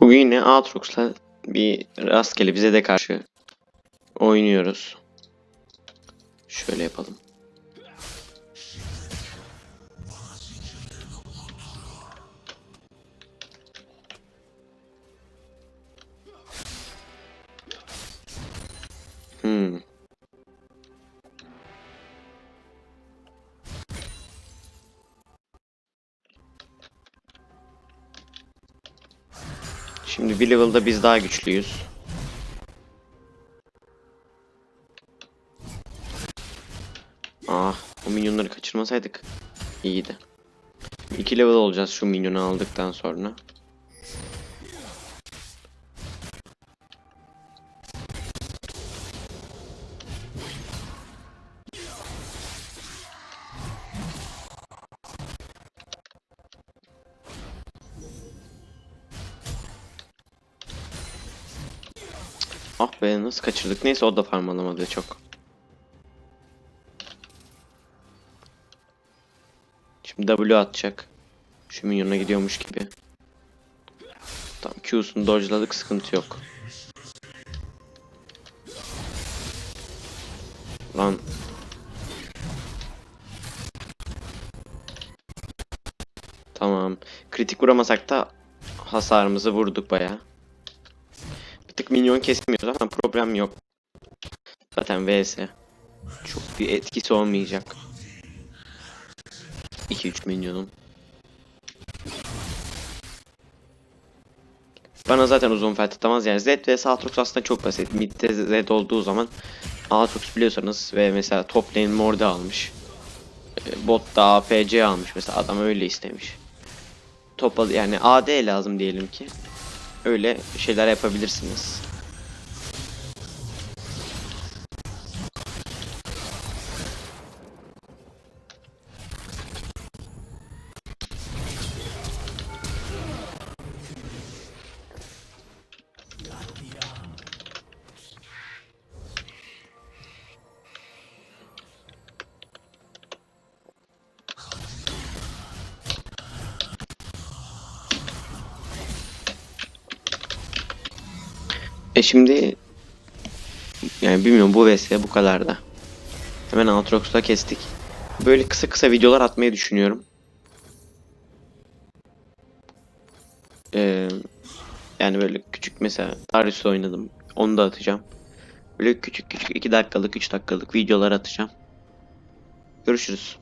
Bugün yine Aatrox'la bir rastgele bize de karşı oynuyoruz. Şöyle yapalım. Şimdi bir level'da biz daha güçlüyüz. Ah, o minyonları kaçırmasaydık iyiydi. 2 level olacağız şu minyonu aldıktan sonra. Ah be nasıl kaçırdık? Neyse o da farm çok. Şimdi W atacak. Şu minyona gidiyormuş gibi. Tamam Q'sunu dodge'ladık sıkıntı yok. Lan. Tamam. Kritik vuramasak da hasarımızı vurduk bayağı. Bir tık minyon kesmiyoruz ama problem yok. Zaten VS. Çok bir etkisi olmayacak. 2-3 milyonum. Bana zaten uzun fight atamaz yani. Z ve Aatrox aslında çok basit. Mid'de Z olduğu zaman Aatrox biliyorsanız ve mesela top lane Morde almış. E, Bot da APC almış mesela adam öyle istemiş. Top al- yani AD lazım diyelim ki. Öyle şeyler yapabilirsiniz. Şimdi yani bilmiyorum bu vs bu kadar da. Hemen Aatrox'la kestik. Böyle kısa kısa videolar atmayı düşünüyorum. Ee, yani böyle küçük mesela Darius oynadım. Onu da atacağım. Böyle küçük küçük 2 dakikalık 3 dakikalık videolar atacağım. Görüşürüz.